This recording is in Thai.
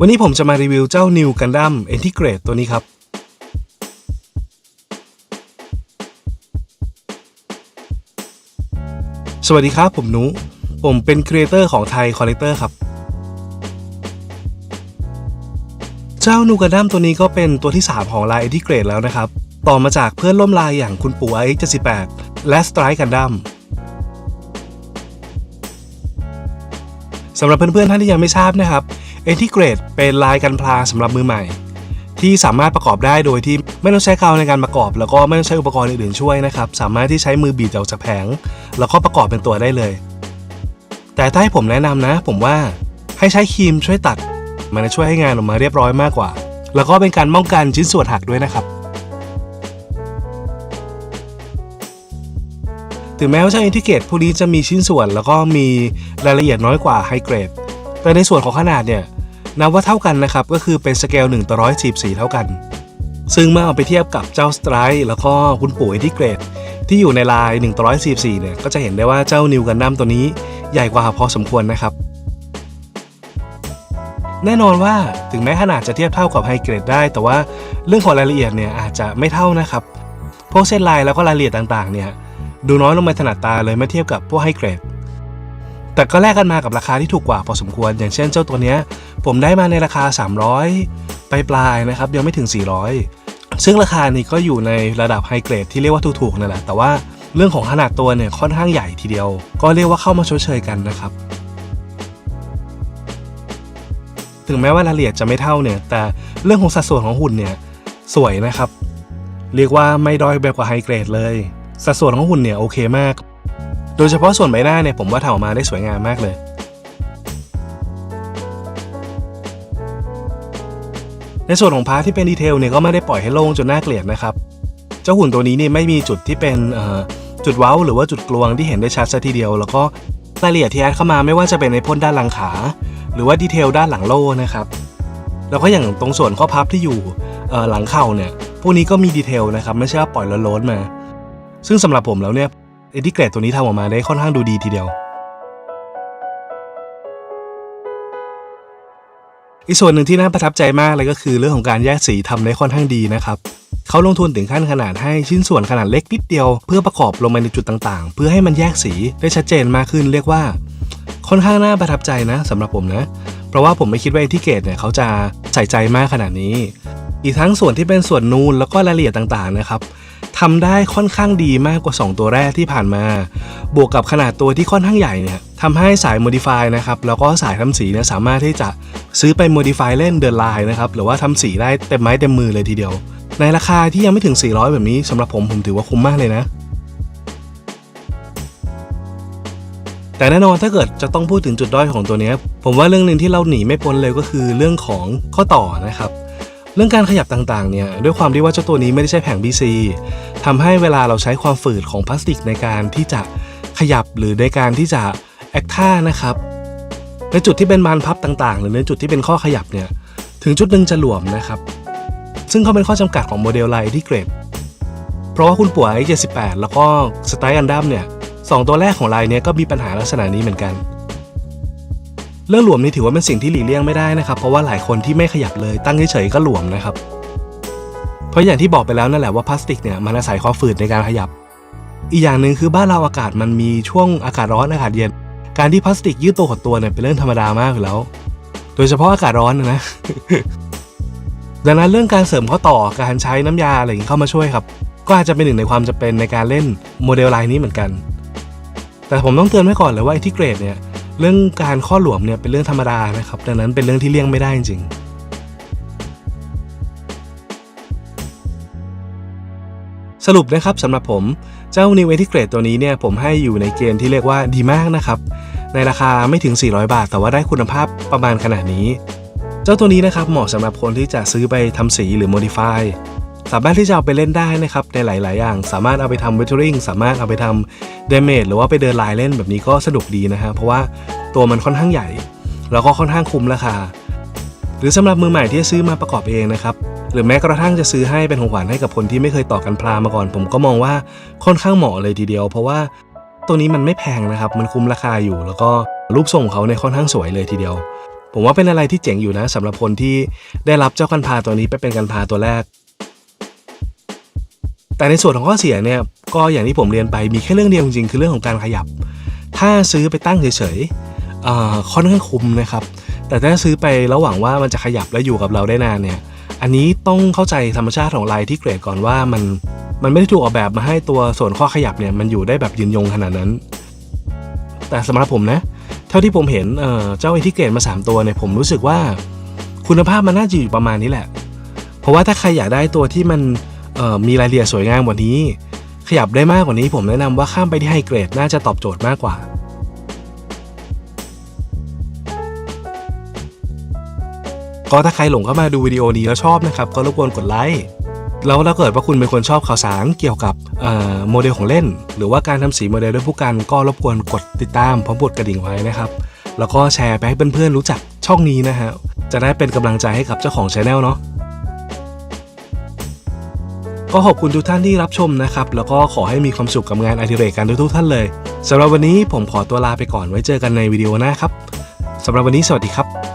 วันนี้ผมจะมารีวิวเจ้า New Gundam Integrate ตัวนี้ครับ สวัสดีครับ ผมนุ ผมเป็นครีเอเตอร์ของไทยคอลเลกเตอร์ครับ เจ้า New Gundam ตัวนี้ก็เป็นตัวที่ 3 ของลาย Integrate แล้วนะครับ ต่อมาจากเพื่อนร่วมลายอย่างคุณปู่ IX78 และ Strike Gundam สำหรับเพื่อนๆท่านที่ยังไม่ทราบนะครับ n t i g r a t e เป็นลายกันพลาสำหรับมือใหม่ ที่สามารถประกอบได้โดยที่ไม่ต้องใช้กาวในการประกอบ แล้วก็ไม่ต้องใช้อุปกรณ์อื่นๆช่วยนะครับ สามารถที่ใช้มือบีบออกจากแผง แล้วก็ประกอบเป็นตัวได้เลย แต่ถ้าให้ผมแนะนำนะ ผมว่าให้ใช้ครีมช่วยตัด มันจะช่วยให้งานออกมาเรียบร้อยมากกว่า แล้วก็เป็นการป้องกันชิ้นส่วนหักด้วยนะครับถึงแม้ว่าเจ้าอินทิเกตพวกนี้จะมีชิ้นส่วนแล้วก็มีรายละเอียดน้อยกว่าไฮเกรด แต่ในส่วนของขนาดเนี่ย นับว่าเท่ากันนะครับ ก็คือเป็นสเกล1ต่อ144เท่ากัน ซึ่งเมื่อเอาไปเทียบกับเจ้าสไตร์แล้วก็คุณปู่อินทิเกรตที่อยู่ในลาย1ต่อ144เนี่ยก็จะเห็นได้ว่าเจ้านิวกันดั้มตัวนี้ใหญ่กว่าพอสมควรนะครับ แน่นอนว่าถึงแม้ขนาดจะเทียบเท่ากับไฮเกรดได้ แต่ว่าเรื่องของรายละเอียดเนี่ยอาจจะไม่เท่านะครับพวกเส้นลายแล้วก็รายละเอียดต่างๆเนี่ยดูน้อยลงไปถนัดตาเลยเมื่อเทียบกับพวกไฮเกรด แต่ก็แลกกันมากับราคาที่ถูกกว่าพอสมควร อย่างเช่นเจ้าตัวเนี้ย ผมได้มาในราคา 300ปลายปลายๆนะครับ ยังไม่ถึง 400 ซึ่งราคานี้ก็อยู่ในระดับไฮเกรดที่เรียกว่าถูกๆนั่นแหละ แต่ว่าเรื่องของขนาดตัวเนี่ยค่อนข้างใหญ่ทีเดียว ก็เรียกว่าเข้ามาชดเชยกันนะครับ ถึงแม้ว่ารายละเอียดจะไม่เท่าเนี่ย แต่เรื่องของสัดส่วนของหุ่นเนี่ยสวยนะครับ เรียกว่าไม่ด้อยแบบกว่าไฮเกรดเลย สัดส่วนของหุ่นเนี่ยโอเคมาก โดยเฉพาะส่วนใบหน้าเนี่ยผมว่าทำออกมาได้สวยงามมากเลยในส่วนของพาร์ทที่เป็นดีเทลเนี่ยก็ไม่ได้ปล่อยให้โล่งจนน่าเกลียดนะครับ เจ้าหุ่นตัวนี้เนี่ยไม่มีจุดที่เป็นจุดเว้า หรือว่าจุดกลวงที่เห็นได้ชัดซะทีเดียว แล้วก็รายละเอียดที่แอดเข้ามาไม่ว่าจะเป็นในพ่นด้านหลังขา หรือว่าดีเทลด้านหลังโล่นะครับ แล้วก็อย่างตรงส่วนข้อพับที่อยู่หลังเข่าเนี่ยพวกนี้ก็มีดีเทลนะครับไม่ใช่ว่าปล่อยล้นๆมา ซึ่งสำหรับผมแล้วเนี่ย เอดิเกรดตัวนี้ทำออกมาได้ค่อนข้างดูดีทีเดียว อีกส่วนหนึ่งที่น่าประทับใจมากเลยก็คือเรื่องของการแยกสีทำได้ค่อนข้างดีนะครับเขาลงทุนถึงขั้นขนาดให้ชิ้นส่วนขนาดเล็กนิดเดียว เพื่อประกอบลงไปในจุดต่างๆ เพื่อให้มันแยกสีได้ชัดเจนมากขึ้นเรียกว่า ค่อนข้างน่าประทับใจนะสำหรับผมนะ เพราะว่าผมไม่คิดว่าเอทิเกตเนี่ยเขาจะใส่ใจมากขนาดนี้ อีกทั้งส่วนที่เป็นส่วนนูนแล้วก็รายละเอียดต่างๆนะครับ ทำได้ค่อนข้างดีมากกว่า 2 ตัวแรกที่ผ่านมา บวกกับขนาดตัวที่ค่อนข้างใหญ่เนี่ยทำให้สาย Modify นะครับ แล้วก็สายทำสีเนี่ยสามารถที่จะซื้อไป Modify เล่นเดินลายนะครับ หรือว่าทำสีได้เต็มไม้เต็มมือเลยทีเดียว ในราคาที่ยังไม่ถึง 400 แบบนี้สำหรับผมผมถือว่าคุ้มมากเลยนะแต่แน่นอนถ้าเกิดจะต้องพูดถึงจุดด้อยของตัวเนี้ยผมว่าเรื่องหนึ่งที่เราหนีไม่พ้นเลยก็คือเรื่องของข้อต่อนะครับ เรื่องการขยับต่างๆเนี่ยด้วยความที่ว่าเจ้าตัวนี้ไม่ได้ใช้แผง BC ทำให้เวลาเราใช้ความฝืดของพลาสติกในการที่จะขยับหรือในการที่จะแอคท่านะครับในจุดที่เป็นบานพับต่างๆ หรือในจุดที่เป็นข้อขยับเนี่ยถึงจุดหนึ่งจะหลวมนะครับ ซึ่งเขาเป็นข้อจำกัดของโมเดลไลน์ที่เกรดเพราะว่าคุณป่วย 78 แล้วก็สไตล์อันดัมเนี่ยสองตัวแรกของลายเนี้ยก็มีปัญหาลักษณะนี้เหมือนกัน เรื่องหลวมนี่ถือว่าเป็นสิ่งที่หลีกเลี่ยงไม่ได้นะครับ เพราะว่าหลายคนที่ไม่ขยับเลยตั้งเฉยๆก็หลวมนะครับ เพราะอย่างที่บอกไปแล้วนั่นแหละว่าพลาสติกเนี่ยมันอาศัยความฝืดในการขยับ อีกอย่างหนึ่งคือบ้านเราอากาศมันมีช่วงอากาศร้อนอากาศเย็น การที่พลาสติกยืดตัวหดตัวเนี่ยเป็นเรื่องธรรมดามากอยู่แล้ว โดยเฉพาะอากาศร้อนนะนะดังนั้นเรื่องการเสริมข้อต่อการใช้น้ำยาอะไรอย่างนี้เข้ามาช่วยครับ ก็อาจจะเป็นหนึ่งในความจำเป็นในการเล่นโมเดลไลน์นี้เหมือนกัน แต่ผมต้องเตือนไว้ก่อนเลยว่าไอ้ที่เกรดเนี่ย เรื่องการข้อหลวมเนี่ยเป็นเรื่องธรรมดานะครับดังนั้นเป็นเรื่องที่เลี่ยงไม่ได้จริงสรุปนะครับสำหรับผมเจ้า New Integrate ตัวนี้เนี่ยผมให้อยู่ในเกณฑ์ที่เรียกว่าดีมากนะครับ ในราคาไม่ถึง 400 บาท แต่ว่าได้คุณภาพประมาณขนาดนี้ เจ้าตัวนี้นะครับเหมาะสำหรับคนที่จะซื้อไปทำสีหรือ modify สามารถที่จะเอาไปเล่นได้นะครับในหลาย ๆ อย่าง สามารถเอาไปทำ weathering สามารถเอาไปทำ damage หรือว่าไปเดินลายเล่นแบบนี้ก็สนุกดีนะฮะเพราะว่าตัวมันค่อนข้างใหญ่ แล้วก็ค่อนข้างคุ้มราคา หรือสำหรับมือใหม่ที่ซื้อมาประกอบเองนะครับหรือแม้กระทั่งจะซื้อให้เป็นของขวัญให้กับคนที่ไม่เคยต่อกันพลามาก่อน ผมก็มองว่าค่อนข้างเหมาะเลยทีเดียว เพราะว่าตัวนี้มันไม่แพงนะครับ มันคุ้มราคาอยู่ แล้วก็รูปทรงเขาเนี่ยค่อนข้างสวยเลยทีเดียว ผมว่าเป็นอะไรที่เจ๋งอยู่นะสำหรับคนที่ได้รับเจ้ากันพาตัวนี้ไปเป็นกันพาตัวแรก แต่ในส่วนของข้อเสียเนี่ยก็อย่างที่ผมเรียนไปมีแค่เรื่องเดียวจริงๆคือเรื่องของการขยับ ถ้าซื้อไปตั้งเฉยๆค่อนข้างคุ้มนะครับ แต่ถ้าซื้อไปแล้วหวังว่ามันจะขยับและอยู่กับเราได้นานเนี่ยอันนี้ต้องเข้าใจธรรมชาติของลายที่เกรดก่อนว่ามันมันไม่ได้ถูกออกแบบมาให้ตัวส่วนข้อขยับเนี่ยมันอยู่ได้แบบยืนยงขนาดนั้น แต่สำหรับผมนะ เท่าที่ผมเห็นเจ้าไอที่เกรดมา 3 ตัวเนี่ยผมรู้สึกว่า คุณภาพมันน่าจะอยู่ประมาณนี้แหละ เพราะว่าถ้าใครอยากได้ตัวที่มัน มีรายละเอียดสวยงามกว่านี้ ขยับได้มากกว่านี้ผมแนะนำว่าข้ามไปที่ไฮเกรดน่าจะตอบโจทย์มากกว่าก็ถ้าใครหลงเข้ามาดูวิดีโอนี้แล้วชอบนะครับ ก็รบกวนกดไลค์แล้วถ้าเกิดว่าคุณเป็นคนชอบข่าวสารเกี่ยวกับโมเดลของเล่น หรือว่าการทำสีโมเดลด้วยผู้กันก็รบกวนกดติดตามพร้อมกดกระดิ่งไว้นะครับ แล้วก็แชร์ไปให้เพื่อนๆรู้จักช่องนี้นะฮะจะได้เป็นกำลังใจให้กับเจ้าของช anel เนาะ ก็ขอบคุณทุกท่านที่รับชมนะครับ แล้วก็ขอให้มีความสุขกับงานอดิเรกกันทุกท่านเลยสำหรับวันนี้ผมขอตัวลาไปก่อนไว้เจอกันในวิดีโอหน้าครับสำหรับวันนี้สวัสดีครับ